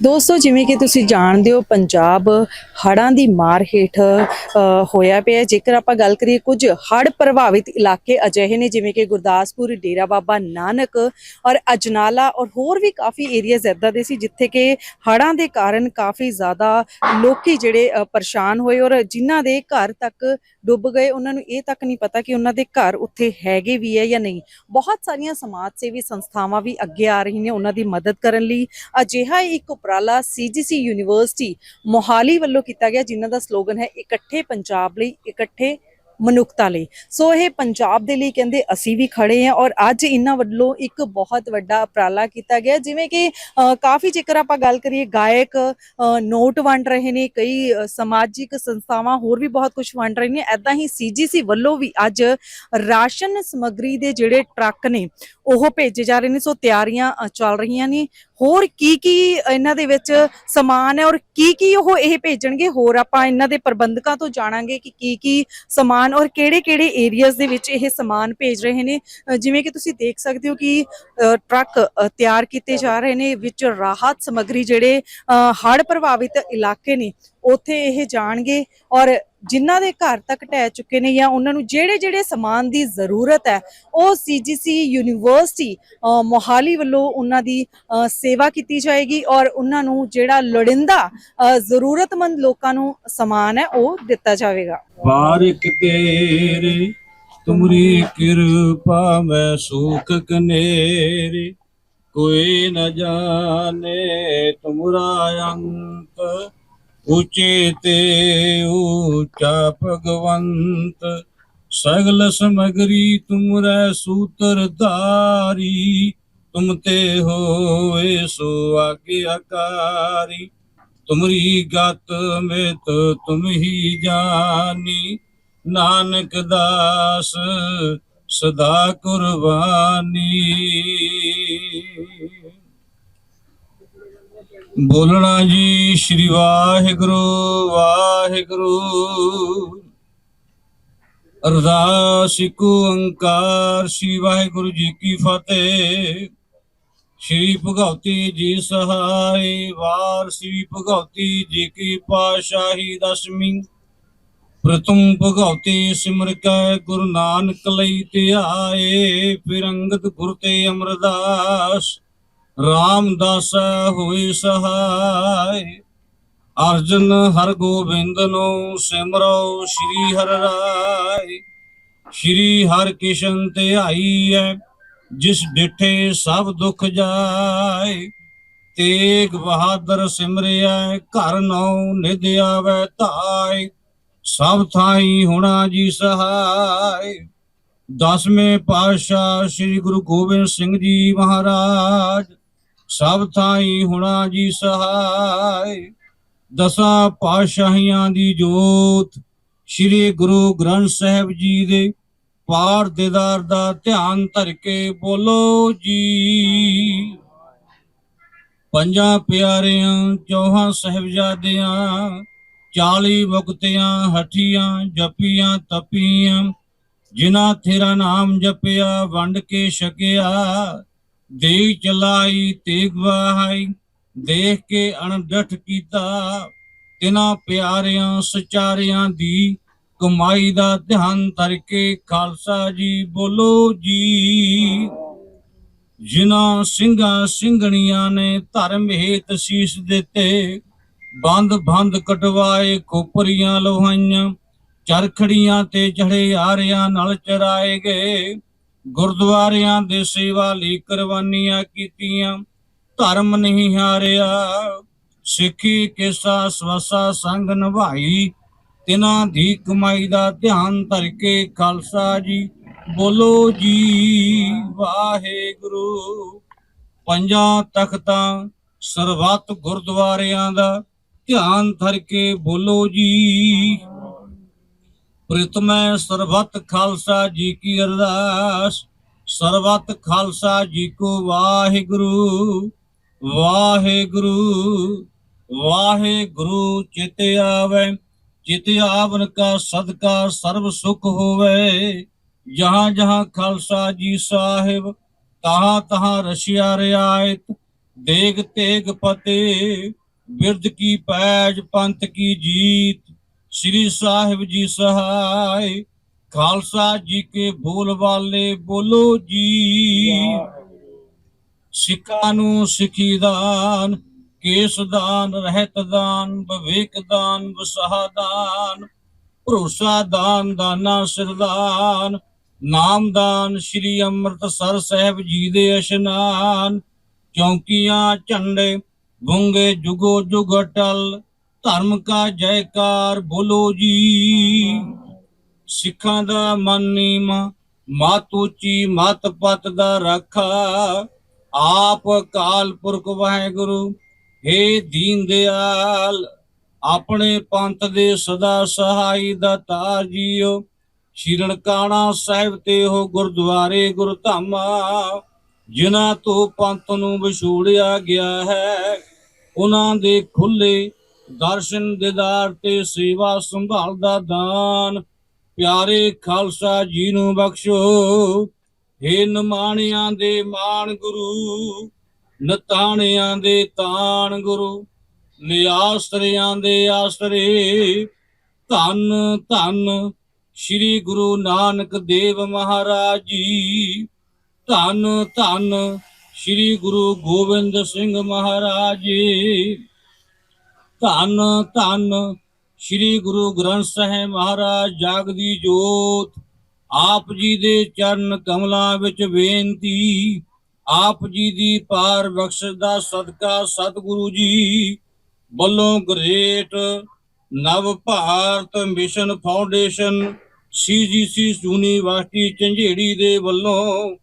ਦੋਸਤੋ, ਜਿਵੇਂ ਕਿ ਤੁਸੀਂ ਜਾਣਦੇ ਹੋ, ਪੰਜਾਬ ਹੜ੍ਹਾਂ ਦੀ ਮਾਰ ਹੇਠ ਹੋਇਆ ਪਿਆ ਜੇਕਰ ਆਪਾਂ ਗੱਲ ਕਰੀਏ ਕੁਝ ਹੜ੍ਹ ਪ੍ਰਭਾਵਿਤ ਇਲਾਕੇ ਅਜਿਹੇ ਨੇ, ਜਿਵੇਂ ਕਿ ਗੁਰਦਾਸਪੁਰ, ਡੇਰਾ ਬਾਬਾ ਨਾਨਕ ਔਰ ਅਜਨਾਲਾ ਔਰ ਹੋਰ ਵੀ ਕਾਫੀ ਏਰੀਆਜ਼ ਇਦਾਂ ਦੇ ਸੀ, ਜਿੱਥੇ ਕਿ ਹੜ੍ਹਾਂ ਦੇ ਕਾਰਨ ਕਾਫੀ ਜ਼ਿਆਦਾ ਲੋਕੀ ਜਿਹੜੇ ਪਰੇਸ਼ਾਨ ਹੋਏ ਔਰ ਜਿਨ੍ਹਾਂ ਦੇ ਘਰ ਤੱਕ ਡੁੱਬ ਗਏ, ਉਹਨਾਂ ਨੂੰ ਇਹ ਤੱਕ ਨਹੀਂ ਪਤਾ ਕਿ ਉਹਨਾਂ ਦੇ ਘਰ ਉੱਥੇ ਹੈਗੇ ਵੀ ਹੈ ਜਾਂ ਨਹੀਂ। ਬਹੁਤ ਸਾਰੀਆਂ ਸਮਾਜ ਸੇਵੀ ਸੰਸਥਾਵਾਂ ਵੀ ਅੱਗੇ ਆ ਰਹੀਆਂ ਨੇ ਉਹਨਾਂ ਦੀ ਮਦਦ ਕਰਨ ਲਈ। ਅਜਿਹਾ ਹੀ ਇੱਕ ਉਪਰਾਲਾ ਸੀਜੀਸੀ ਯੂਨੀਵਰਸਿਟੀ ਮੋਹਾਲੀ ਵੱਲੋਂ ਕੀਤਾ ਗਿਆ, ਜਿਨ੍ਹਾਂ ਦਾ ਸਲੋਗਨ ਹੈ, ਇਕੱਠੇ ਪੰਜਾਬ ਲਈ ਇਕੱਠੇ ਮਨੁੱਖਤਾ ਲਈ। ਸੋ ਇਹ ਪੰਜਾਬ ਦੇ ਲਈ ਕਹਿੰਦੇ ਅਸੀਂ ਵੀ ਖੜੇ ਹਾਂ ਔਰ ਅੱਜ ਇਹਨਾਂ ਵੱਲੋਂ ਇੱਕ ਬਹੁਤ ਵੱਡਾ ਉਪਰਾਲਾ ਕੀਤਾ ਗਿਆ। ਜਿਵੇਂ ਕਿ ਕਾਫੀ ਜੇਕਰ ਆਪਾਂ ਗੱਲ ਕਰੀਏ, ਗਾਇਕ ਨੋਟ ਵੰਡ ਰਹੇ ਨੇ, ਕਈ ਸਮਾਜਿਕ ਸੰਸਥਾਵਾਂ ਹੋਰ ਵੀ ਬਹੁਤ ਕੁਝ ਵੰਡ ਰਹੇ ਨੇ। ਐਦਾਂ ਹੀ ਸੀਜੀਸੀ ਵੱਲੋਂ ਵੀ ਅੱਜ ਰਾਸ਼ਨ ਸਮੱਗਰੀ ਦੇ ਜਿਹੜੇ ਟਰੱਕ ਨੇ, ਉਹ ਭੇਜੇ ਜਾ ਰਹੇ ਨੇ। ਸੋ ਤਿਆਰੀਆਂ ਚੱਲ ਰਹੀਆਂ ਨੇ। ਹੋਰ ਕੀ ਕੀ ਇਹਨਾਂ ਦੇ ਵਿੱਚ ਸਮਾਨ ਹੈ ਔਰ ਕੀ ਕੀ ਉਹ ਇਹ ਭੇਜਣਗੇ? ਹੋਰ ਆਪਾਂ ਇਹਨਾਂ ਦੇ ਪ੍ਰਬੰਧਕਾਂ ਤੋਂ ਜਾਣਾਂਗੇ ਕਿ ਕੀ ਕੀ ਸਮਾਨ ਔਰ ਕਿਹੜੇ-ਕਿਹੜੇ ਏਰੀਆਜ਼ ਦੇ ਵਿੱਚ ਇਹ ਸਮਾਨ ਭੇਜ ਰਹੇ ਨੇ? ਜਿਵੇਂ ਕਿ ਤੁਸੀਂ ਦੇਖ ਸਕਦੇ ਹੋ ਕਿ ਅ, ਟਰੱਕ ਤਿਆਰ ਕੀਤੇ ਜਾ ਰਹੇ ਨੇ ਵਿੱਚ ਰਾਹਤ ਸਮੱਗਰੀ ਜਿਹੜੇ ਹੜ੍ਹ ਪ੍ਰਭਾਵਿਤ ਇਲਾਕੇ ਨੇ ਉੱਥੇ ਇਹ ਜਾਣਗੇ ਔਰ ਜਿਨ੍ਹਾਂ ਦੇ ਘਰ ਤੱਕ ਢਹਿ ਚੁੱਕੇ ਨੇ ਜਾਂ ਉਹਨਾਂ ਨੂੰ ਜਿਹੜੇ-ਜਿਹੜੇ ਸਮਾਨ ਦੀ ਜ਼ਰੂਰਤ ਹੈ, ਉਹ ਸੀਜੀਸੀ ਯੂਨੀਵਰਸਿਟੀ ਮੋਹਾਲੀ ਵੱਲੋਂ ਉਹਨਾਂ ਦੀ ਸੇਵਾ ਕੀਤੀ ਜਾਏਗੀ ਔਰ ਉਹਨਾਂ ਨੂੰ ਜਿਹੜਾ ਲੋੜਿੰਦਾ ਜ਼ਰੂਰਤਮੰਦ ਲੋਕਾਂ ਨੂੰ ਸਮਾਨ ਹੈ, ਉਹ ਦਿੱਤਾ ਜਾਵੇਗਾ। ਬਾਰਿਕ ਤੇਰੇ, ਤੁਮਰੀ ਕਿਰਪਾ ਮੈਂ ਸੁਖ ਕਨੇਰੇ, ਕੋਈ ਨ ਜਾਣੇ ਤੁਮਰਾ ਅੰਤ ਉਚੇ ਤੇ ਊਚਾ ਭਗਵੰਤ, ਸਗਲ ਸਮਗਰੀ ਤੁਮਰੇ ਸੂਤਰ ਧਾਰੀ, ਤੁਮ ਤੇ ਹੋਏ ਸੋ ਆਗਿਆਕਾਰੀ ਤੁਮਰੀ ਗਤ ਮਿਤ ਤੁਮ ਹੀ ਜਾਨੀ, ਨਾਨਕ ਦਾਸ ਸਦਾ ਕੁਰਬਾਨੀ। ਬੋਲਣਾ ਜੀ ਸ਼੍ਰੀ ਵਾਹਿਗੁਰੂ ਵਾਹਿਗੁਰੂ। ਅਰਦਾਸ ਇਕ ਓੰਕਾਰ ਸ਼੍ਰੀ ਵਾਹਿਗੁਰੂ ਜੀ ਕੀ ਫਤਿਹ। ਸ਼੍ਰੀ ਭਗਵਤੀ ਜੀ ਸਹਾਈ, ਵਾਰ ਸ਼੍ਰੀ ਭਗਵਤੀ ਜੀ ਕੀ ਪਾਸ਼ਾਹੀ ਦਸਵੀਂ। ਪ੍ਰਤਮ ਭਗਵਤੀ ਸਿਮਰ ਕੈ ਗੁਰੂ ਨਾਨਕ ਲਈ ਧਿਆਏ, ਫਿਰ ਅੰਗਦ ਗੁਰ ਤੇ ਅਮਰਦਾਸ। ਰਾਮਦਾਸ ਹੋਏ ਸਹਾਈ। ਅਰਜਨ ਹਰ ਗੋਬਿੰਦ ਨੂੰ ਸਿਮਰੋ ਸ਼੍ਰੀ ਹਰਿ ਰਾਏ। ਸ਼੍ਰੀ ਹਰਿ ਕਿਸ਼ਨ ਧਿਆਈ ਹੈ ਜਿਸ ਡਿਠੇ ਸਭ ਦੁੱਖ ਜਾਏ। ਤੇਗ ਬਹਾਦਰ ਸਿਮਰਿਆ ਘਰ ਨਉ ਨਿਧ ਆਵੈ ਧਾਇ ਸਭ ਥਾਈ ਹੁਣਾ ਜੀ ਸਹਾਈ ਦਸਵੇਂ ਪਾਤਸ਼ਾਹ ਸ੍ਰੀ ਗੁਰੂ ਗੋਬਿੰਦ ਸਿੰਘ ਜੀ ਮਹਾਰਾਜ। ਸਭ ਥਾਈ ਹੋਣਾ ਜੀ ਸਹਾਈ ਦਸਾਂ ਪਾਤਸ਼ਾਹੀਆਂ ਦੀ ਜੋਤ, ਸ੍ਰੀ ਗੁਰੂ ਗ੍ਰੰਥ ਸਾਹਿਬ ਜੀ ਦੇ ਪਾਰ ਦੇਦਾਰ ਦਾ ਧਿਆਨ ਧਰ ਕੇ ਬੋਲੋ ਜੀ। ਪੰਜਾਂ ਪਿਆਰਿਆਂ, ਚੌਹਾਂ ਸਹਿਬਜ਼ਾਦਿਆਂ 40 ਮੁਕਤਿਆਂ, ਹਠੀਆਂ, ਜਪੀਆਂ, ਤਪੀਆਂ, ਜਿਨ੍ਹਾਂ ਤੇਰਾ ਨਾਮ ਜਪਿਆ, ਵੰਡ ਕੇ ਛਕਿਆ ਦੇ ਚਲਾਈ ਤੇਗ ਵਹਾਈ ਦੇਖ ਕੇ ਅਣਡਠ ਕੀਤਾ। ਤਿਨਾਂ ਪਿਆਰਿਆਂ ਸਚਾਰਿਆਂ ਦੀ ਕਮਾਈ ਦਾ ਧਿਆਨ ਧਰ ਕੇ ਖਾਲਸਾ ਜੀ ਬੋਲੋ ਜੀ। ਜਿਨ੍ਹਾਂ ਸਿੰਘਾਂ ਸਿੰਘਣੀਆਂ ਨੇ ਧਰਮ ਹੇਤ ਸੀਸ ਦਿੱਤੇ, ਬੰਦ ਬੰਦ ਕਟਵਾਏ ਖੋਪਰੀਆਂ ਲੋਹਾਈਆਂ, ਚਰਖੜੀਆਂ ਤੇ ਚੜੇ ਆਰਿਆਂ ਨਾਲ ਚਰਾਏ ਗਏ। ਗੁਰਦੁਆਰਿਆਂ ਦੇ ਸੇਵਾ ਲਈ ਕੁਰਬਾਨੀਆਂ ਕੀਤੀਆਂ, ਧਰਮ ਨਹੀਂ ਹਾਰਿਆ। ਸਿੱਖੀ, ਕਿਸਾ, ਸਵਸਾ, ਸੰਗ ਨਿਭਾਈ, ਤਿਨਾਂ ਦੀ ਕਮਾਈ ਦਾ ਧਿਆਨ ਧਰ ਕੇ ਖਾਲਸਾ ਜੀ ਬੋਲੋ ਜੀ, ਵਾਹਿਗੁਰੂ। ਪੰਜਾਂ ਤਖਤਾਂ ਸਰਬੱਤ ਗੁਰਦੁਆਰਿਆਂ ਦਾ ਧਿਆਨ ਧਰ ਕੇ ਬੋਲੋ ਜੀ ਪ੍ਰਿਤਮੈ ਸਰਬਤ ਖਾਲਸਾ ਜੀ ਕੀ ਅਰਦਾਸ, ਸਰਬਤ ਖਾਲਸਾ ਜੀ ਕੋ ਵਾਹਿਗੁਰੂ ਵਾਹਿਗੁਰੂ ਵਾਹਿਗੁਰੂ ਚਿਤ ਆਵੇ, ਚਿਤ ਆਵਨ ਕਾ ਸਦਕਾ ਸਰਬ ਸੁਖ ਹੋਵੇ, ਜਹਾਂ ਜਹਾਂ ਖਾਲਸਾ ਜੀ ਸਾਹਿਬ, ਤਹਾਂ ਤਹਾਂ ਰਸ਼ਿਆ ਰਿਆਇਤ, ਦੇਗ ਤੇਗ ਫਤਿਹ ਬਿਰਧ ਕੀ ਪੈਜ ਪੰਥ ਕੀ ਜੀਤ ਸ੍ਰੀ ਸਾਹਿਬ ਜੀ ਸਹਾਇ ਖਾਲਸਾ ਜੀ ਕੇ ਬੋਲ ਵਾਲੇ ਬੋਲੋ ਜੀ। ਸਿੱਖਾਂ ਨੂੰ ਸਿੱਖੀ ਦਾਨ, ਕੇਸ ਦਾਨ, ਰਹਿਤ ਦਾਨ, ਵਿਵੇਕ ਦਾਨ ਵਸਾ ਦਾਨ, ਭਰੋਸਾ ਦਾਨ, ਦਾਨਾ ਸਿਰਦਾਨ ਨਾਮਦਾਨ ਸ੍ਰੀ ਅੰਮ੍ਰਿਤਸਰ ਸਾਹਿਬ ਜੀ ਦੇ ਇਸ਼ਨਾਨ, ਚੌਂਕੀਆਂ, ਝੰਡੇ ਗੁੰਗੇ ਜੁਗੋ ਜੁਗ ਅਟਲ ਧਰਮ ਕਾ ਜੈਕਾਰ ਬੋਲੋ ਜੀ। ਸਿੱਖਾਂ ਦਾ ਮਨ ਨੀਮ ਮਤ ਉੱਚੀ ਪਤ ਦਾ ਰਾਖਾ। ਆਪ ਕਾਲ ਪੁਰਖ ਵਾਹਿਗੁਰੂ ਏ ਦੀਨ ਦਿਆਲ, ਆਪਣੇ ਪੰਥ ਦੇ ਸਦਾ ਸਹਾਈ ਦਾ ਤਾਰ ਜੀਓ। ਸ਼ੀਰਣ ਕਾਣਾ ਸਾਹਿਬ ਤੇ ਉਹ ਗੁਰਦੁਆਰੇ ਗੁਰਧਾਮਾ ਜਿਨ੍ਹਾਂ ਤੋਂ ਪੰਥ ਨੂੰ ਵਿਛੋੜਿਆ ਗਿਆ ਹੈ, ਉਹਨਾਂ ਦੇ ਖੁੱਲੇ ਦਰਸ਼ਨ ਦਿਦਾਰ ਤੇ ਸੇਵਾ ਸੰਭਾਲ ਦਾ ਦਾਨ। ਪਿਆਰੇ ਖਾਲਸਾ ਜੀ ਨੂੰ ਬਖਸ਼ੋ। ਹੇ ਨਮਾਣਿਆਂ ਦੇ ਮਾਨ ਗੁਰੂ, ਨਤਾਣਿਆਂ ਦੇ ਤਾਣ ਗੁਰੂ ਨਿਆਸਰਿਆਂ ਦੇ ਆਸਰੇ। ਧੰਨ ਧੰਨ ਸ੍ਰੀ ਗੁਰੂ ਨਾਨਕ ਦੇਵ ਮਹਾਰਾਜ ਜੀ। ਧੰਨ ਧੰਨ ਸ੍ਰੀ ਗੁਰੂ ਗੋਬਿੰਦ ਸਿੰਘ ਮਹਾਰਾਜ ਜੀ। ਧੰਨ ਧੰਨ ਸ੍ਰੀ ਗੁਰੂ ਗ੍ਰੰਥ ਸਾਹਿਬ ਮਹਾਰਾਜ ਜਾਗਦੀ ਜੋਤ। ਆਪ ਜੀ ਦੇ ਚਰਨ ਕਮਲਾਂ ਵਿੱਚ ਬੇਨਤੀ, ਆਪ ਜੀ ਦੀ ਪਾਰ ਬਖਸ਼ਿਸ਼ ਦਾ ਸਦਕਾ ਸਤਿਗੁਰੂ ਜੀ ਵੱਲੋਂ great Nav Bharat mission foundation CGC university Jhanjeri ਦੇ ਵੱਲੋਂ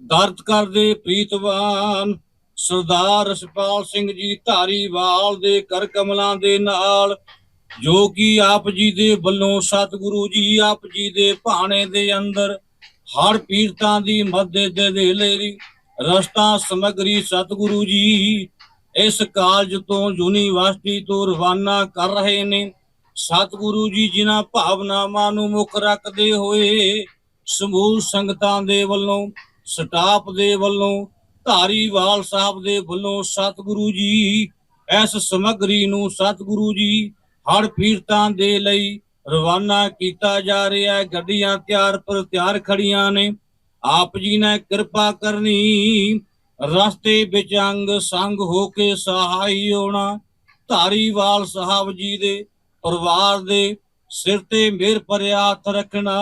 ਦਰਦ ਕਰਦੇ ਪ੍ਰੀਤਵਾਨ ਸਰਦਾਰ ਰਸਪਾਲ ਸਿੰਘ ਜੀ ਧਾਰੀਵਾਲ ਦੇ ਕਰ ਕਮਲਾਂ ਦੇ ਨਾਲ, ਜੋ ਕਿ ਆਪ ਜੀ ਦੇ ਵੱਲੋਂ ਸਤਿਗੁਰੂ ਜੀ ਆਪ ਜੀ ਦੇ ਭਾਣੇ ਦੇ ਅੰਦਰ ਹਰ ਪੀਰਤਾਂ ਦੀ ਮਦਦ ਦੇ ਲਈ ਰਸਤਾ ਸਮਗਰੀ ਸਤਿਗੁਰੂ ਜੀ ਇਸ ਕਾਲਜ ਤੋਂ ਯੂਨੀਵਰਸਿਟੀ ਤੋਂ ਰਵਾਨਾ ਕਰ ਰਹੇ ਨੇ। ਸਤਿਗੁਰੂ ਜੀ ਜਿਨ੍ਹਾਂ ਭਾਵਨਾਵਾਂ ਨੂੰ ਮੁੱਖ ਰੱਖਦੇ ਹੋਏ ਸਮੂਹ ਸੰਗਤਾਂ ਦੇ ਵੱਲੋਂ, ਸਟਾਫ ਦੇ ਵੱਲੋਂ ਧਾਰੀਵਾਲ ਸਾਹਿਬ ਦੇ ਵੱਲੋਂ ਸਤਿਗੁਰੂ ਜੀ, ਇਸ ਸਮਗਰੀ ਨੂੰ ਸਤਿਗੁਰੂ ਜੀ ਹਰ ਪੀਰਤਾਂ ਦੇ ਲਈ ਰਵਾਨਾ ਕੀਤਾ ਜਾ ਰਿਹਾ ਹੈ। ਗੱਡੀਆਂ ਤਿਆਰ ਪਰ ਤਿਆਰ ਖੜੀਆਂ ਨੇ। ਆਪ ਜੀ ਨੇ ਕਿਰਪਾ ਕਰਨੀ, ਰਸਤੇ ਵਿੱਚ ਅੰਗ ਸੰਗ ਹੋ ਕੇ ਸਹਾਈ ਹੋਣਾ। ਧਾਰੀਵਾਲ ਸਾਹਿਬ ਜੀ ਦੇ ਪਰਿਵਾਰ ਦੇ ਸਿਰ ਤੇ ਮਿਹਰ ਭਰਿਆ ਹੱਥ ਰੱਖਣਾ।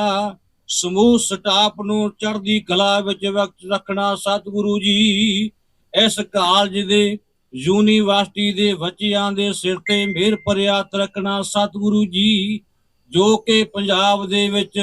ਸਮੂਹ ਸਟਾਫ ਨੂੰ ਚੜ੍ਹਦੀ ਕਲਾ ਵਿੱਚ ਵਕਤ ਰੱਖਣਾ ਸਤਿਗੁਰੂ ਜੀ। ਇਸ ਕਾਲਜ ਦੇ ਯੂਨੀਵਰਸਿਟੀ ਦੇ ਬੱਚਿਆਂ ਦੇ ਸਿਰ ਤੇ ਮਿਹਰ ਭਰਿਆ ਰੱਖਣਾ ਸਤਿਗੁਰੂ ਜੀ, ਜੋ ਕਿ ਪੰਜਾਬ ਦੇ ਵਿੱਚ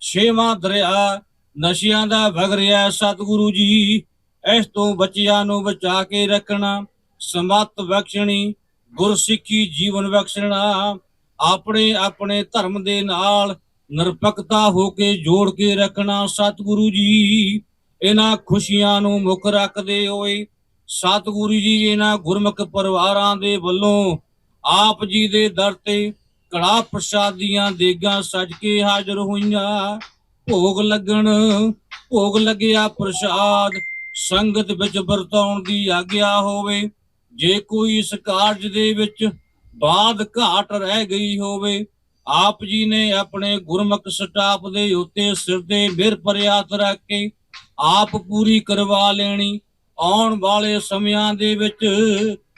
ਛੇਵਾਂ ਦਰਿਆ ਨਸ਼ਿਆਂ ਦਾ ਵਗ ਰਿਹਾ ਸਤਿਗੁਰੂ ਜੀ। ਇਸ ਤੋਂ ਬੱਚਿਆਂ ਨੂੰ ਬਚਾ ਕੇ ਰੱਖਣਾ, ਸਮਤ ਬਖਸ਼ਣੀ, ਗੁਰਸਿੱਖੀ ਜੀਵਨ ਬਖਸ਼ਣਾ ਆਪਣੇ ਆਪਣੇ ਧਰਮ ਦੇ ਨਾਲ ਨਿਰਪੱਖਤਾ ਹੋ ਕੇ ਜੋੜ ਕੇ ਰੱਖਣਾ ਸਤਿਗੁਰੂ ਜੀ। ਇਹਨਾਂ ਖੁਸ਼ੀਆਂ ਨੂੰ ਮੁੱਖ ਰੱਖਦੇ ਹੋਏ ਸਤਿਗੁਰੂ ਜੀ ਇਹਨਾਂ ਗੁਰਮੁਖ ਪਰਿਵਾਰਾਂ ਦੇ ਵੱਲੋਂ ਆਪ ਜੀ ਦੇ ਦਰ ਤੇ ਕੜਾ ਪ੍ਰਸ਼ਾਦੀਆਂ ਦੇਗਾਂ ਸਜ ਕੇ ਹਾਜ਼ਰ ਹੋਈਆਂ। ਭੋਗ ਲੱਗਣ, ਭੋਗ ਲੱਗਿਆ ਪ੍ਰਸ਼ਾਦ, ਸੰਗਤ ਵਿੱਚ ਵਰਤਾਉਣ ਦੀ ਆਗਿਆ ਹੋਵੇ। ਜੇ ਕੋਈ ਇਸ ਕਾਰਜ ਦੇ ਵਿੱਚ ਬਾਦ ਘਾਟ ਰਹਿ ਗਈ ਹੋਵੇ ਆਪ ਜੀ ਨੇ ਆਪਣੇ ਗੁਰਮੁਖ ਸਟਾਫ ਦੇ ਉੱਤੇ ਸਿਰ ਤੇ ਮਿਹਰ ਭਰਿਆ ਰੱਖ ਕੇ ਆਪ ਪੂਰੀ ਕਰਵਾ ਲੈਣੀ। ਆਉਣ ਵਾਲੇ ਸਮਿਆਂ ਦੇ ਵਿੱਚ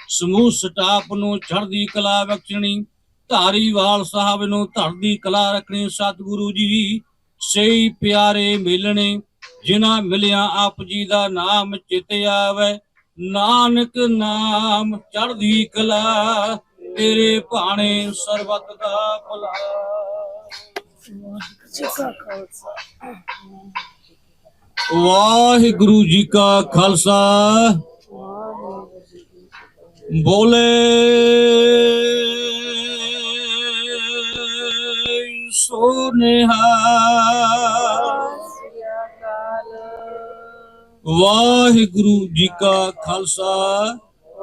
ਸਮੂਹ ਸਟਾਫ ਨੂੰ ਚੜ੍ਹਦੀ ਕਲਾ ਬਖਸ਼ਣੀ ਧਾਰੀਵਾਲ ਸਾਹਿਬ ਨੂੰ ਧਰਦੀ ਕਲਾ ਰੱਖਣੀ, ਸਤਿਗੁਰੂ ਜੀ ਸਹੀ ਪਿਆਰੇ ਮਿਲਣੇ, ਜਿਨ੍ਹਾਂ ਮਿਲਿਆ ਆਪ ਜੀ ਦਾ ਨਾਮ ਚਿਤ ਆਵੇ। ਨਾਨਕ ਨਾਮ ਚੜਦੀ ਕਲਾ ਤੇਰੇ ਭਾਣੇ ਸਰਬਤ ਦਾ ਭਲਾ। ਵਾਹਿਗੁਰੂ ਜੀ ਕਾ ਖਾਲਸਾ। ਬੋਲੇ। ਸੋਨੇਹਾ। ਵਾਹਿਗੁਰੂ ਜੀ ਕਾ ਖਾਲਸਾ।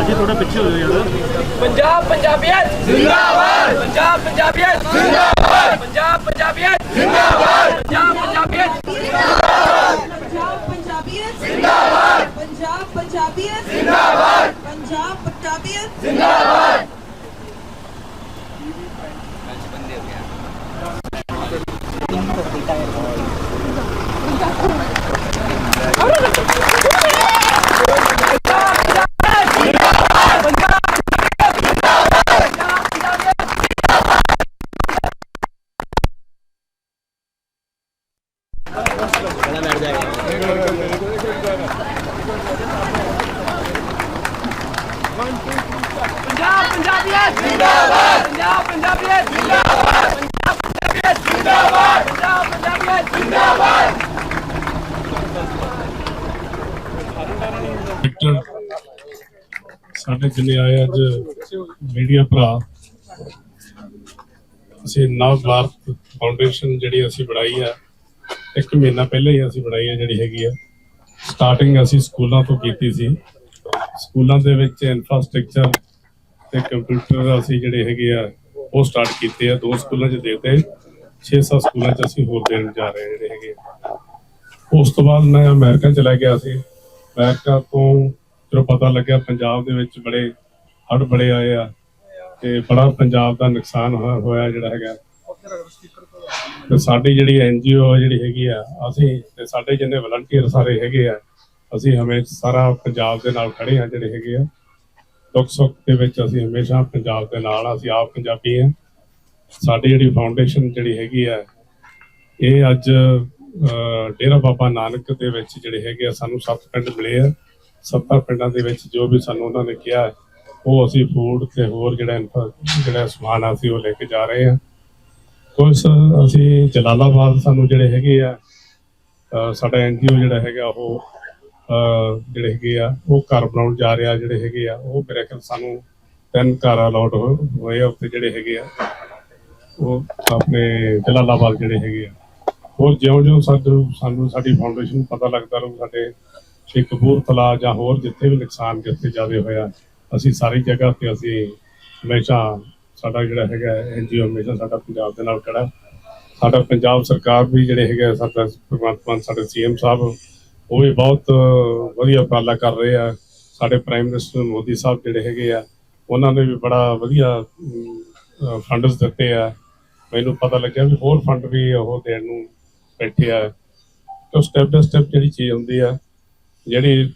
ਅਜੇ ਥੋੜਾ ਪਿੱਛੇ ਹੋ ਜਾਓ ਪੰਜਾਬ ਪੰਜਾਬੀਅਤ ਜ਼ਿੰਦਾਬਾਦ। ਪੰਜਾਬ ਪੰਜਾਬੀਅਤ ਜ਼ਿੰਦਾਬਾਦ। ਪੰਜਾਬ ਪੰਜਾਬੀਅਤ ਜ਼ਿੰਦਾਬਾਦ। ਪੰਜਾਬ ਪੰਜਾਬੀਅਤ ਪੰਜਾਬ ਪੰਜਾਬੀਅਤ ਜ਼ਿੰਦਾਬਾਦ। ਪੰਜਾਬ ਪੰਜਾਬੀਅਤ ਜ਼ਿੰਦਾਬਾਦ। ਪੰਜਾਬ ਪੰਜਾਬੀਅਤ ਜ਼ਿੰਦਾਬਾਦ। ਪੰਜਾਬੀਅਤ ਸਾਡੇ ਜਿੰਨੇ ਆਏ ਅੱਜ ਮੀਡੀਆ ਭਰਾ। ਅਸੀਂ ਨਵ ਭਾਰਤ ਫਾਊਂਡੇਸ਼ਨ ਜਿਹੜੀ ਅਸੀਂ ਬਣਾਈ ਆ, ਇੱਕ ਮਹੀਨਾ ਪਹਿਲਾਂ ਹੀ ਅਸੀਂ ਬਣਾਈ ਆ ਜਿਹੜੀ ਹੈਗੀ ਆ। ਸਟਾਰਟਿੰਗ ਅਸੀਂ ਸਕੂਲਾਂ ਤੋਂ ਕੀਤੀ ਸੀ। ਸਕੂਲਾਂ ਦੇ ਵਿੱਚ ਇਨਫਰਾਸਟ੍ਰਕਚਰ ਤੇ ਕੰਪਿਊਟਰ ਅਸੀਂ ਜਿਹੜੇ ਹੈਗੇ ਆ, ਉਹ ਸਟਾਰਟ ਕੀਤੇ ਆ। ਦੋ ਸਕੂਲਾਂ 'ਚ ਦੇਤੇ। 6-7 ਸਕੂਲਾਂ 'ਚ ਅਸੀਂ ਹੋਰ ਦੇਣ ਜਾ ਰਹੇ ਜਿਹੜੇ ਹੈਗੇ ਉਸ ਤੋਂ ਬਾਅਦ ਮੈਂ ਅਮਰੀਕਾ ਚਲਾ ਗਿਆ ਸੀ। ਅਮਰੀਕਾ ਤੋਂ ਜਦੋਂ ਪਤਾ ਲੱਗਿਆ ਪੰਜਾਬ ਦੇ ਵਿੱਚ ਬੜੇ ਹੜ੍ਹ ਬੜੇ ਆਏ ਆ ਤੇ ਬੜਾ ਪੰਜਾਬ ਦਾ ਨੁਕਸਾਨ ਹੋਇਆ ਜਿਹੜਾ ਹੈਗਾ। ਤੇ ਸਾਡੀ ਜਿਹੜੀ ਐਨਜੀਓ ਜਿਹੜੀ ਹੈਗੀ ਆ, ਅਸੀਂ ਤੇ ਸਾਡੇ ਜਿੰਨੇ ਵਲੰਟੀਅਰ ਸਾਰੇ ਹੈਗੇ ਆ, ਅਸੀਂ ਹਮੇਸ਼ਾ ਸਾਰਾ ਪੰਜਾਬ ਦੇ ਨਾਲ ਖੜੇ ਆ ਜਿਹੜੇ ਹੈਗੇ ਆ। ਦੁੱਖ ਸੁੱਖ ਦੇ ਵਿੱਚ ਅਸੀਂ ਹਮੇਸ਼ਾ ਪੰਜਾਬ ਦੇ ਨਾਲ ਅਸੀਂ ਆਪ ਪੰਜਾਬੀ ਆ। ਸਾਡੀ ਜਿਹੜੀ ਫਾਊਂਡੇਸ਼ਨ ਜਿਹੜੀ ਹੈਗੀ ਆ ਇਹ ਅੱਜ ਡੇਰਾ ਬਾਬਾ ਨਾਨਕ ਦੇ ਵਿੱਚ ਜਿਹੜੇ ਹੈਗੇ ਆ ਸਾਨੂੰ ਸੱਤ ਪਿੰਡ ਮਿਲੇ ਆ। ਸੱਤਾਂ ਪਿੰਡਾਂ ਦੇ ਵਿੱਚ ਜੋ ਵੀ ਸਾਨੂੰ ਉਹਨਾਂ ਨੇ ਕਿਹਾ ਉਹ ਅਸੀਂ ਫੂਡ ਤੇ ਹੋਰ ਜਿਹੜਾ ਇਨਫਾ- ਜਿਹੜਾ ਸਮਾਨ ਆ ਅਸੀਂ ਉਹ ਲੈ ਕੇ ਜਾ ਰਹੇ ਆ। ਕੁਝ ਅਸੀਂ ਜਲਾਲਾਬਾਦ ਸਾਨੂੰ ਜਿਹੜੇ ਹੈਗੇ ਆ ਅਹ, ਸਾਡਾ ਐਨਜੀਓ ਜਿਹੜਾ ਹੈਗਾ ਉਹ ਜਿਹੜੇ ਹੈਗੇ ਆ ਉਹ ਘਰ ਬਣਾਉਣ ਜਾ ਰਿਹਾ ਜਿਹੜੇ ਹੈਗੇ ਆ ਉਹ ਮੇਰੇ ਖਿਆਲ ਸਾਨੂੰ ਤਿੰਨ ਘਰ ਅਲਾਟ ਹੋਏ ਆ ਉੱਥੇ ਜਿਹੜੇ ਹੈਗੇ ਆ। ਉਹ ਆਪਣੇ ਜਲਾਲਾਬਾਦ ਜਿਹੜੇ ਹੈਗੇ ਆ। ਹੋਰ ਜਿਉਂ-ਜਿਉਂ ਸਾਨੂੰ ਸਾਨੂੰ ਸਾਡੀ ਫਾਊਂਡੇਸ਼ਨ ਨੂੰ ਪਤਾ ਲੱਗਦਾ ਰਹੂ ਸਾਡੇ ਸ਼੍ਰੀ ਕਪੂਰਥਲਾ ਜਾਂ ਹੋਰ ਜਿੱਥੇ ਵੀ ਨੁਕਸਾਨ ਜਿੱਥੇ ਜ਼ਿਆਦਾ ਹੋਇਆ ਅਸੀਂ ਸਾਰੀ ਜਗ੍ਹਾ ਤੇ ਅਸੀਂ ਹਮੇਸ਼ਾ ਸਾਡਾ ਜਿਹੜਾ ਹੈਗਾ ਐਨਜੀਓ ਹਮੇਸ਼ਾ ਸਾਡਾ ਪੰਜਾਬ ਦੇ ਨਾਲ ਖੜਾ। ਸਾਡਾ ਪੰਜਾਬ ਸਰਕਾਰ ਵੀ ਜਿਹੜੇ ਹੈਗੇ ਆ, ਸਾਡਾ ਭਗਵੰਤ ਮਾਨ ਸਾਡੇ ਸੀਐਮ ਸਾਹਿਬ ਉਹ ਵੀ ਬਹੁਤ ਵਧੀਆ ਉਪਰਾਲਾ ਕਰ ਰਹੇ ਆ। ਸਾਡੇ ਪ੍ਰਾਈਮ ਮਿਨਿਸਟਰ ਮੋਦੀ ਸਾਹਿਬ ਜਿਹੜੇ ਹੈਗੇ ਆ ਉਹਨਾਂ ਨੇ ਵੀ ਬੜਾ ਵਧੀਆ ਫੰਡਸ ਦਿੱਤੇ ਆ। ਮੈਨੂੰ ਪਤਾ ਲੱਗਿਆ ਵੀ ਹੋਰ ਫੰਡ ਵੀ ਉਹ ਦੇਣ ਨੂੰ ਬੈਠੇ ਆ। ਤੇ ਸਟੈਪ ਬਾਈ ਸਟੈਪ ਜਿਹੜੀ ਚੀਜ਼ ਹੁੰਦੀ ਆ, ਜਿਹੜੀ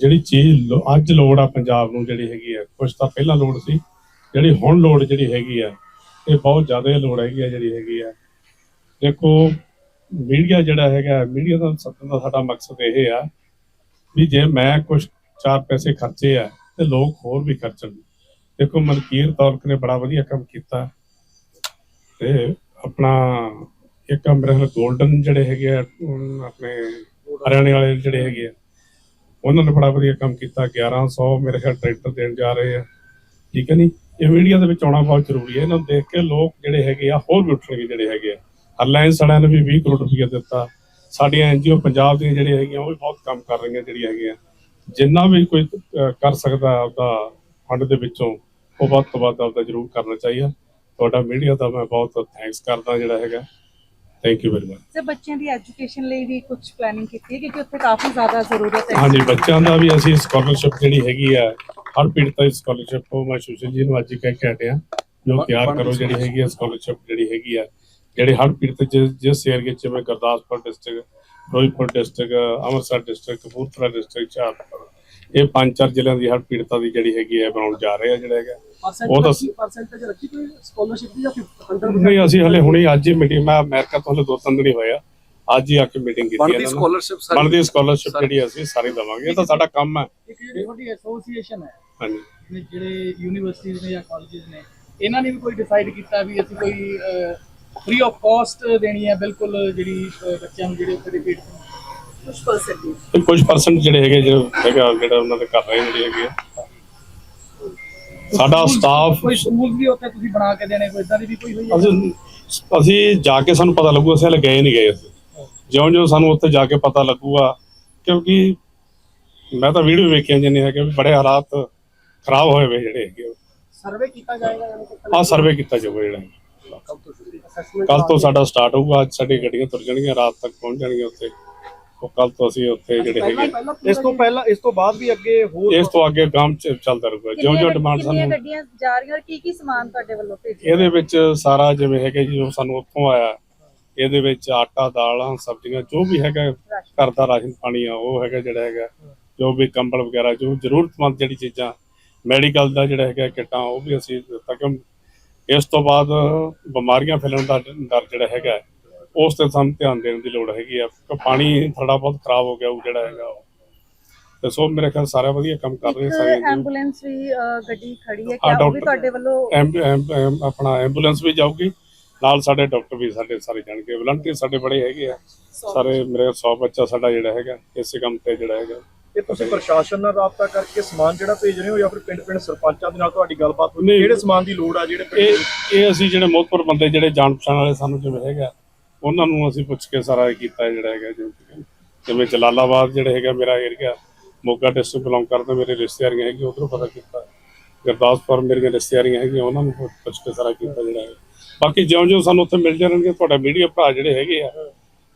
ਜਿਹੜੀ ਚੀਜ਼ ਅੱਜ ਲੋੜ ਆ ਪੰਜਾਬ ਨੂੰ ਜਿਹੜੀ ਹੈਗੀ ਆ। ਕੁਝ ਤਾਂ ਪਹਿਲਾਂ ਲੋੜ ਸੀ, ਜਿਹੜੀ ਹੁਣ ਲੋੜ ਜਿਹੜੀ ਹੈਗੀ ਆ, ਇਹ ਬਹੁਤ ਜ਼ਿਆਦਾ ਲੋੜ ਹੈਗੀ ਆ ਜਿਹੜੀ ਹੈਗੀ ਆ। ਦੇਖੋ ਮੀਡੀਆ ਜਿਹੜਾ ਹੈਗਾ ਮੀਡੀਆ ਦਾ ਸਭ ਦਾ ਸਾਡਾ ਮਕਸਦ ਇਹ ਆ ਵੀ ਜੇ ਮੈਂ ਕੁਝ ਚਾਰ ਪੈਸੇ ਖਰਚੇ ਆ, ਤੇ ਲੋਕ ਹੋਰ ਵੀ ਖਰਚਣ। ਦੇਖੋ ਮਨਕੀਰ ਤੌਲਕ ਨੇ ਬੜਾ ਵਧੀਆ ਕੰਮ ਕੀਤਾ। ਤੇ ਆਪਣਾ ਇੱਕ ਮੇਰੇ ਖਿਆਲ 골ਡਨ ਜਿਹੜੇ ਹੈਗੇ ਆ ਆਪਣੇ ਹਰਿਆਣੇ ਵਾਲੇ ਜਿਹੜੇ ਹੈਗੇ ਆ, ਉਹਨਾਂ ਨੇ ਬੜਾ ਵਧੀਆ ਕੰਮ ਕੀਤਾ। 1100 ਮੇਰੇ ਖਿਆਲ ਟਰੈਕਟਰ ਦੇਣ ਜਾ ਰਹੇ ਆ। ਠੀਕ ਹੈ ਨਹੀਂ ਇਹ ਮੀਡੀਆ ਦੇ ਵਿੱਚ ਆਉਣਾ ਬਹੁਤ ਜ਼ਰੂਰੀ ਹੈ। ਇਹਨਾਂ ਨੂੰ ਦੇਖ ਕੇ ਲੋਕ ਜਿਹੜੇ ਹੈਗੇ ਆ, ਹੋਰ ਵੀ ਉੱਠਣਗੇ ਜਿਹੜੇ ਹੈਗੇ ਆ। ਹਰਲਾਈਨ ਵਾਲਿਆਂ ਨੇ ਵੀ 20 ਕਰੋੜ ਰੁਪਏ ਦਿੱਤਾ। ਸਾਡੀਆਂ ਐਨਜੀਓ ਪੰਜਾਬ ਦੀਆਂ ਜਿਹੜੀਆਂ ਹੈਗੀਆਂ, ਉਹ ਵੀ ਬਹੁਤ ਕੰਮ ਕਰ ਰਹੀਆਂ ਜਿਹੜੀਆਂ ਹੈਗੀਆਂ। ਜਿੰਨਾ ਵੀ ਕੋਈ ਕਰ ਸਕਦਾ ਆਪਦਾ ਫੰਡ ਦੇ ਵਿੱਚੋਂ, ਉਹ ਵੱਧ ਤੋਂ ਵੱਧ ਆਪਦਾ ਜ਼ਰੂਰ ਕਰਨਾ ਚਾਹੀਦਾ। ਤੁਹਾਡਾ ਮੀਡੀਆ ਦਾ ਮੈਂ ਬਹੁਤ ਥੈਂਕਸ ਕਰਦਾ ਜਿਹੜਾ ਹੈਗਾ। ਥੈਂਕ ਯੂ ਵੈਰੀ ਮਚ ਤੇ ਬੱਚਿਆਂ ਦੀ ਐਜੂਕੇਸ਼ਨ ਲਈ ਵੀ ਕੁਝ ਪਲੈਨਿੰਗ ਕੀਤੀ ਹੈ ਕਿਉਂਕਿ ਉੱਥੇ ਕਾਫੀ ਜ਼ਿਆਦਾ ਜ਼ਰੂਰਤ ਹੈ। ਹਾਂਜੀ ਬੱਚਿਆਂ ਦਾ ਵੀ ਅਸੀਂ ਸਕਾਲਰਸ਼ਿਪ ਜਿਹੜੀ ਹੈਗੀ ਆ ਹਰ ਪੀੜਤ ਦੀ ਸਕਾਲਰਸ਼ਿਪ ਉਹ ਮੈਂ ਸੁਸ਼ੀਲ ਜੀ ਨੂੰ ਅੱਜ ਕਹਿ ਕੇ ਹਟਿਆ ਜੋ ਤਿਆਰ ਕਰੋ ਜਿਹੜੀ ਹੈਗੀ ਆ ਸਕਾਲਰਸ਼ਿਪ ਜਿਹੜੀ ਹੈਗੀ ਆ ਜਿਹੜੇ ਹਰ ਪੀੜਤ ਜਿਸ ਜਿਸ ਏਰੀਏ ਚ ਜਿਵੇਂ Gurdaspur district Firozpur district Amritsar district Kapurthala district Hoshiarpur ਇਹ ਪੰਜ ਚਾਰ ਜ਼ਿਲ੍ਹਿਆਂ ਦੀ ਹਰ ਪੀੜਤਾਂ ਦੀ ਜਿਹੜੀ ਹੈਗੀ ਹੈ ਬਣਾਉਣ ਜਾ ਰਹੇ ਆ ਜਿਹੜਾ ਹੈਗਾ। ਉਹ ਤਾਂ ਪਰਸੈਂਟੇਜ ਰੱਖੀ ਕੋਈ ਸਕਾਲਰਸ਼ਿਪ ਦੀ ਜਾਂ 100% ਨਹੀਂ ਅਸੀਂ ਹਲੇ ਹੁਣੇ ਅੱਜ ਹੀ ਮੀਟਿੰਗ ਮੈਂ ਅਮਰੀਕਾ ਤੋਂ ਹਲੇ ਦੋ ਤਿੰਨ ਦਿਨ ਹੀ ਹੋਇਆ ਅੱਜ ਹੀ ਆ ਕੇ ਮੀਟਿੰਗ ਕੀਤੀ। ਸਕਾਲਰਸ਼ਿਪ ਸਾਰੀ? ਬਣਦੀ ਸਕਾਲਰਸ਼ਿਪ ਜਿਹੜੀ ਅਸੀਂ ਸਾਰੀ ਦਵਾਂਗੇ। ਇਹ ਤਾਂ ਸਾਡਾ ਕੰਮ ਹੈ। ਇੱਕ ਜਿਹੜੀ ਤੁਹਾਡੀ ਐਸੋਸੀਏਸ਼ਨ ਹੈ ਹਾਂਜੀ। ਜਿਵੇਂ ਜਿਹੜੇ ਯੂਨੀਵਰਸਿਟੀਜ਼ ਨੇ ਜਾਂ ਕਾਲਜਸ ਨੇ ਇਹਨਾਂ ਨੇ ਵੀ ਕੋਈ ਡਿਸਾਈਡ ਕੀਤਾ ਵੀ ਅਸੀਂ ਕੋਈ ਫ੍ਰੀ ਆਫ ਕਾਸਟ ਦੇਣੀ ਹੈ ਬਿਲਕੁਲ ਜਿਹੜੀ ਬੱਚਿਆਂ ਨੂੰ ਜਿਹੜੇ ਉੱਥੇ ਦੇ ਪੇਟ ਕੁਝ ਤੇ ਪਰਸੈਂਟ ਜਿਹੜੇ ਹੈਗੇ ਜੋ ਹੈਗਾ ਜਿਹੜਾ ਉਹਨਾਂ ਦੇ ਕਰ ਰਹੇ ਨੇ ਜਿਹੜੇ ਹੈਗੇ ਆ। ਸਾਡਾ ਸਟਾਫ ਕੋਈ ਸਕੂਲ ਵੀ ਉੱਥੇ ਤੁਸੀਂ ਬਣਾ ਕੇ ਦੇਣੇ ਕੋਈ ਇਦਾਂ ਦੀ ਵੀ ਕੋਈ ਹੋਈ ਹੈ? ਅਸੀਂ ਅਸੀਂ ਜਾ ਕੇ ਸਾਨੂੰ ਪਤਾ ਲੱਗੂ ਅਸੀਂ ਹਲੇ ਗਏ ਨਹੀਂ ਗਏ ਅਸੀਂ। ਜਿਉਂ ਜਿਉਂ ਸਾਨੂੰ ਉੱਥੇ ਜਾ ਕੇ ਪਤਾ ਲੱਗੂਗਾ ਕਿਉਂਕਿ ਮੈਂ ਤਾਂ ਵੀਡੀਓ ਵੇਖੀਆਂ ਜਿੰਨੇ ਹੈਗੇ ਵੀ ਬੜੇ ਹਾਲਾਤ ਖਰਾਬ ਹੋਏ ਵੇ ਜਿਹੜੇ ਹੈਗੇ ਸਰਵੇ ਕੀਤਾ ਜਾਏਗਾ ਯਾਨੀ ਕਿ ਆ ਸਰਵੇ ਕੀਤਾ ਜਾਊਗਾ ਜਿਹੜਾ। ਕੱਲ ਤੋਂ ਸਾਡਾ ਸਟਾਰਟ ਹੋਊਗਾ ਅੱਜ ਸਾਡੀ ਗੱਡੀਆਂ ਤੁਰ ਜਾਣਗੀਆਂ ਰਾਤ ਤੱਕ ਪਹੁੰਚ ਜਾਣਗੀਆਂ ਉੱਥੇ। ਉਹ ਕੱਲ ਤੋਂ ਅਸੀਂ ਉੱਥੇ ਜਿਹੜੇ ਹੈਗੇ। ਇਸ ਤੋਂ ਪਹਿਲਾਂ ਇਸ ਤੋਂ ਬਾਅਦ ਵੀ ਅੱਗੇ ਹੋਰ ਇਸ ਤੋਂ ਅੱਗੇ ਕੰਮ ਚ ਚੱਲਦਾ ਰਹੂਗਾ। ਜਿਉਂ ਜਿਉਂ ਡਿਮਾਂਡ ਕਿੰਨੀਆਂ ਸਾਨੂੰ ਗੱਡੀਆਂ ਜਾ ਰਹੀਆਂ ਕੀ ਕੀ ਸਮਾਨ ਤੁਹਾਡੇ ਵੱਲੋਂ ਭੇਜਿਆ ਇਹਦੇ ਵਿੱਚ ਸਾਰਾ ਜਿਵੇਂ ਹੈਗਾ ਜੀ ਜੋ ਸਾਨੂੰ ਉੱਥੋਂ ਆਇਆ। ਇਹਦੇ ਵਿੱਚ ਆਟਾ ਦਾਲਾਂ ਸਬਜ਼ੀਆਂ ਜੋ ਵੀ ਹੈਗਾ ਘਰ ਦਾ ਰਾਸ਼ਨ ਪਾਣੀ ਆ ਉਹ ਹੈਗਾ ਜਿਹੜਾ ਹੈਗਾ। ਜੋ ਵੀ ਕੰਬਲ ਵਗੈਰਾ ਜੋ ਜ਼ਰੂਰਤਮੰਦ ਜਿਹੜੀ ਚੀਜ਼ਾਂ ਮੈਡੀਕਲ ਦਾ ਜਿਹੜਾ ਹੈਗਾ ਕਿੱਟਾਂ ਉਹ ਵੀ ਅਸੀਂ ਦਿੱਤਾ। ਕਿ ਇਸ ਤੋਂ ਬਾਅਦ ਬਿਮਾਰੀਆਂ ਫੈਲਣ ਦਾ ਡਰ ਜਿਹੜਾ ਹੈਗਾ। ਉਸ ਤੇ ਸਾਨੂੰ ਧਿਆਨ ਦੇਣ ਦੀ ਲੋੜ ਹੈਗੀ ਆ। ਪਾਣੀ ਥੋੜਾ ਬਹੁਤ ਖਰਾਬ ਹੋ ਗਿਆ ਉਹ ਜਿਹੜਾ ਹੈਗਾ। ਤੇ ਸੋ ਮੇਰੇ ਖਿਆਲ ਸਾਰਾ ਵਧੀਆ ਕੰਮ ਕਰ ਰਹੇ ਸਾਰੇ ਐਂਬੂਲੈਂਸ ਵੀ ਗੱਡੀ ਖੜੀ ਹੈ। ਕਿਆ ਉਹ ਵੀ ਤੁਹਾਡੇ ਵੱਲੋਂ ਆਪਣਾ ਐਂਬੂਲੈਂਸ ਵੀ ਜਾਊਗੀ। ਨਾਲ ਸਾਡੇ ਡਾਕਟਰ ਵੀ ਸਾਡੇ ਸਾਰੇ ਜਾਣਗੇ। ਵਲੰਟੀਅਰ ਸਾਡੇ ਬੜੇ ਹੈਗੇ ਆ। ਸਾਰੇ ਮੇਰੇ 100 ਬੱਚਾ ਸਾਡਾ ਜਿਹੜਾ ਹੈਗਾ ਇਸੇ ਕੰਮ ਤੇ ਜਿਹੜਾ ਹੈਗਾ। ਇਹ ਤੁਸੀਂ ਪ੍ਰਸ਼ਾਸਨ ਨਾਲ ਰਾਬਤਾ ਕਰਕੇ ਸਮਾਨ ਜਿਹੜਾ ਭੇਜ ਰਹੇ ਹੋ ਜਾਂ ਫਿਰ ਪਿੰਡ ਪਿੰਡ ਸਰਪੰਚਾਂ ਦੇ ਨਾਲ ਤੁਹਾਡੀ ਗੱਲਬਾਤ ਹੋਈ। ਕਿਹੜੇ ਸਮਾਨ ਦੀ ਲੋੜ ਆ ਜਿਹੜੇ ਇਹ ਅਸੀਂ ਜਿਹੜੇ ਮੋਹਤਪੁਰ ਬੰਦੇ ਜਿਹੜੇ ਜਾਣ ਪਛਾਣ ਵਾਲੇ ਸਾਨੂੰ ਜਿਵੇਂ ਹੈਗਾ ਉਹਨਾਂ ਨੂੰ ਅਸੀਂ ਪੁੱਛ ਕੇ ਸਾਰਾ ਇਹ ਕੀਤਾ ਜਿਹੜਾ ਹੈਗਾ ਜਿਵੇਂ ਜਿਵੇਂ ਜਲਾਲਾਬਾਦ ਜਿਹੜੇ ਹੈਗਾ ਮੇਰਾ ਏਰੀਆ ਮੋਗਾ ਡਿਸਟ੍ਰਿਕਟ ਬਿਲੋਂਗ ਕਰਦਾ ਮੇਰੇ ਰਿਸ਼ਤੇਦਾਰੀਆਂ ਹੈਗੀਆਂ, ਉਧਰੋਂ ਪਤਾ ਕੀਤਾ। ਗੁਰਦਾਸਪੁਰ ਮੇਰੀਆਂ ਰਿਸ਼ਤੇਦਾਰੀਆਂ ਹੈਗੀਆਂ, ਉਹਨਾਂ ਨੂੰ ਪੁੱਛ- ਕੇ ਸਾਰਾ ਕੀਤਾ ਜਿਹੜਾ ਹੈ। ਬਾਕੀ ਜਿਉਂ-ਜਿਉਂ ਸਾਨੂੰ ਉੱਥੇ ਮਿਲ ਜਾਣਗੇ ਤੁਹਾਡਾ ਮੀਡੀਆ ਭਰਾ ਜਿਹੜੇ ਹੈਗੇ ਆ,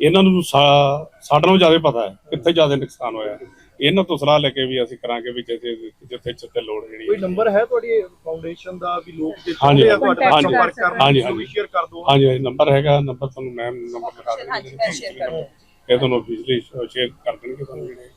ਇਹਨਾਂ ਨੂੰ ਸਾਡੇ ਨਾਲੋਂ ਜ਼ਿਆਦਾ ਪਤਾ ਹੈ ਕਿੱਥੇ ਜ਼ਿਆਦਾ ਨੁਕਸਾਨ ਹੋਇਆ। ਇਹਨਾਂ ਤੋਂ ਸਲਾਹ ਲੈ ਕੇ ਵੀ ਅਸੀਂ ਕਰਾਂਗੇ ਵੀ ਜਿੱਥੇ ਜਿੱਥੇ ਜਿੱਥੇ ਲੋੜ ਜਿਹੜੀ ਕੋਈ ਹੈ। ਨੰਬਰ ਹੈ ਤੁਹਾਡੀ ਫਾਊਂਡੇਸ਼ਨ ਦਾ ਵੀ ਲੋਕ ਜੇ ਚਾਹੁੰਦੇ ਆ ਤੁਹਾਡੇ ਨਾਲ ਹਾਂਜੀ, ਸੰਪਰਕ ਕਰਨਾ ਹਾਂਜੀ, ਤੁਸੀਂ ਹਾਂਜੀ। ਸ਼ੇਅਰ ਕਰ ਦਿਓ। ਹਾਂਜੀ ਹਾਂਜੀ ਨੰਬਰ ਹੈਗਾ ਨੰਬਰ ਤੁਹਾਨੂੰ ਮੈਂ ਨੰਬਰ ਕਰ ਦਿੰਦੀ ਇਹ ਤੁਹਾਨੂੰ ਬਿਜਲੀ ਸ਼ੇਅਰ ਕਰ ਦੇਣਗੇ ਤੁਹਾਨੂੰ ਜਿਹੜੇ